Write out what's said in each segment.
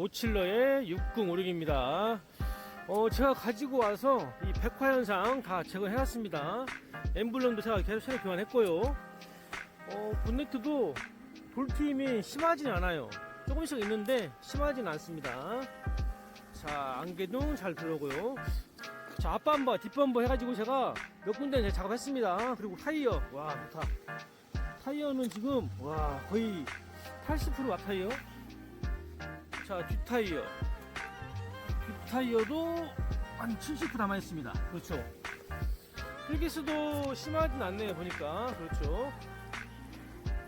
오칠러의 6056입니다. 어, 제가 가지고 와서 이 백화 현상 다 제거해놨습니다. 엠블럼도 제가 계속 새로 교환했고요. 어, 본네트도 볼트임이 심하진 않아요. 조금씩 있는데 심하진 않습니다. 자, 안개등 잘 들어오고요. 자, 앞범버, 뒷범버 해가지고 제가 몇 군데 이제 작업했습니다. 그리고 타이어, 와, 좋다. 타이어는 지금, 와, 거의 80% 앞타이어. 자, 뒷타이어. 뒷타이어도 한 70% 남아있습니다. 그렇죠. 필기스도 심하진 않네요, 보니까. 그렇죠.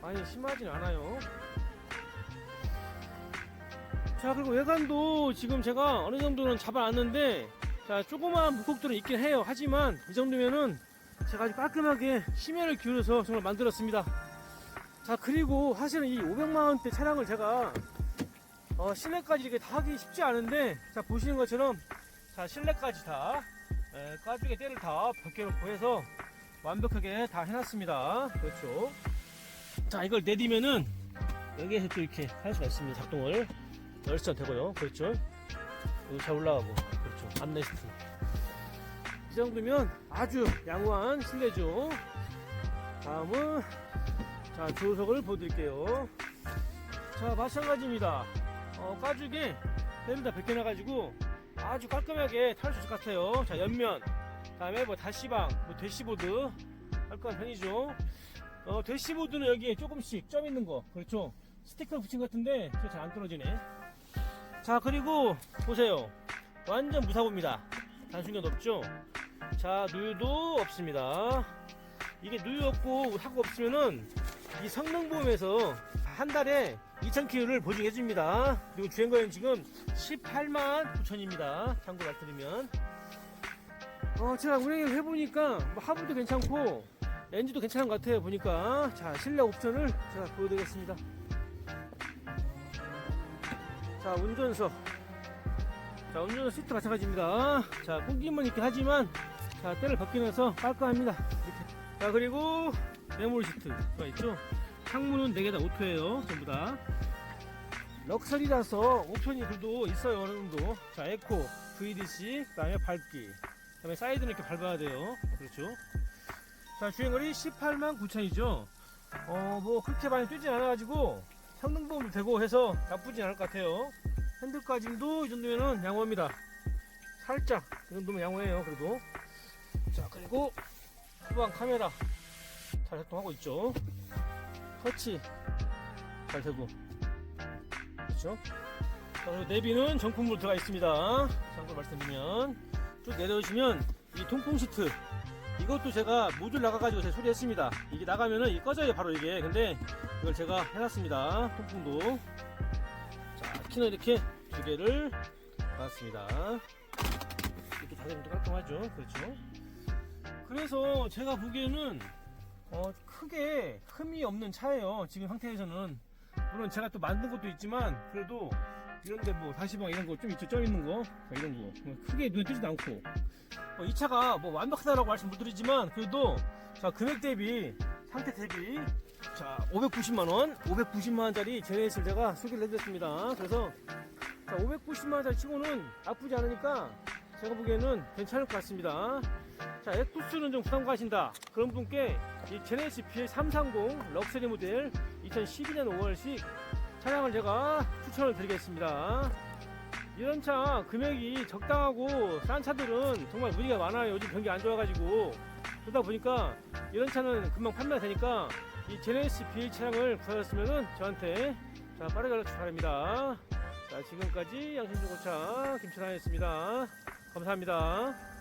아니, 심하진 않아요. 자, 그리고 외관도 지금 제가 어느 정도는 잡아놨는데, 자, 조그마한 무콕들은 있긴 해요. 하지만, 이 정도면은 제가 아주 깔끔하게 심혈을 기울여서 정말 만들었습니다. 자, 그리고 사실은 이 500만원대 차량을 제가, 어, 실내까지 이렇게 다 하기 쉽지 않은데, 자, 보시는 것처럼, 자, 실내까지 다, 에, 까죽에 때를 다 벗겨놓고 해서 완벽하게 다 해놨습니다. 그렇죠. 자, 이걸 내리면은, 여기에서 또 이렇게 할 수가 있습니다. 작동을. 열선 되고요. 그렇죠. 여기 잘 올라가고. 그렇죠. 암레스트. 이 정도면 아주 양호한 실내죠. 다음은, 자, 조석을 보여드릴게요. 자, 마찬가지입니다. 어, 가죽에 뱀을 다 벗겨놔가지고 아주 깔끔하게 탈 수 있을 것 같아요. 자, 옆면. 다음에 뭐 다시방, 뭐 대시보드. 깔끔한 편이죠. 어, 대시보드는 여기에 조금씩 점 있는 거. 그렇죠. 스티커 붙인 것 같은데, 저잘안 떨어지네. 자, 그리고 보세요. 완전 무사고입니다. 단순견 없죠? 자, 누유도 없습니다. 이게 누유 없고 사고 없으면은 이 성능보험에서 한 달에 2,000km를 보증해 줍니다. 그리고 주행거리는 지금 18만 9천입니다. 참고 말씀드리면. 어, 제가 운행을 해보니까 뭐 하부도 괜찮고 엔진도 괜찮은 것 같아요. 보니까. 자, 실내 옵션을 제가 보여드리겠습니다. 자, 운전석. 자, 운전석 시트 마찬가지입니다. 자, 꾸김은 있긴 하지만, 자, 때를 벗기면서 깔끔합니다. 이렇게. 자, 그리고, 메모리 시트가 있죠. 창문은 4개 다 오토예요. 전부 다. 럭셔리라서 옵션이들도 있어요. 어느 정도. 자, 에코, VDC, 그 다음에 밝기. 그 다음에 사이드는 이렇게 밟아야 돼요. 그렇죠. 자, 주행거리 18만 9천이죠. 어, 뭐, 그렇게 많이 뛰진 않아 가지고, 성능 보험도 되고 해서 나쁘진 않을 것 같아요. 핸들까짐도 이 정도면은 양호합니다. 살짝, 이 정도면 양호해요, 그래도. 자, 그리고, 후방 카메라 잘 작동하고 있죠. 터치 잘 되고. 그렇죠? 자, 그리고 내비는 정품으로 들어가 있습니다. 참고 말씀드리면. 쭉 내려오시면, 이 통풍 시트. 이것도 제가 모듈 나가가지고 제가 소리했습니다. 이게 나가면은 이 꺼져요, 바로 이게. 근데 이걸 제가 해놨습니다. 통풍도. 자, 키는 이렇게 두 개를 놨습니다. 이렇게 자세도 깔끔하죠. 그렇죠. 그래서 제가 보기에는 어, 크게 흠이 없는 차예요. 지금 상태에서는. 물론 제가 또 만든 것도 있지만 그래도 이런데 뭐 다시방 이런 거 좀 있죠. 점 있는 거. 자, 이런 거. 뭐 크게 눈에 띄지도 않고. 어, 이 차가 뭐 완벽하다라고 말씀 못 드리지만 그래도 자 금액 대비 상태 대비 자 590만원 590만원짜리 제네시스를 제가 소개를 해드렸습니다 그래서 자 590만원짜리 치고는 나쁘지 않으니까 제가 보기에는 괜찮을 것 같습니다 자 에쿠스는 좀 부담 가신다 그런 분께 이 제네시스 BL330 럭셔리 모델 2012년 5월식 차량을 제가 추천을 드리겠습니다 이런 차 금액이 적당하고 싼 차들은 정말 문의가 많아요. 요즘 경기 안 좋아가지고 그러다 보니까 이런 차는 금방 판매가 되니까 이 제네시스 BL 차량을 구하셨으면은 저한테 자 빠르게 연락 주시기 바랍니다. 자 지금까지 양심중고차 김철환이었습니다. 감사합니다.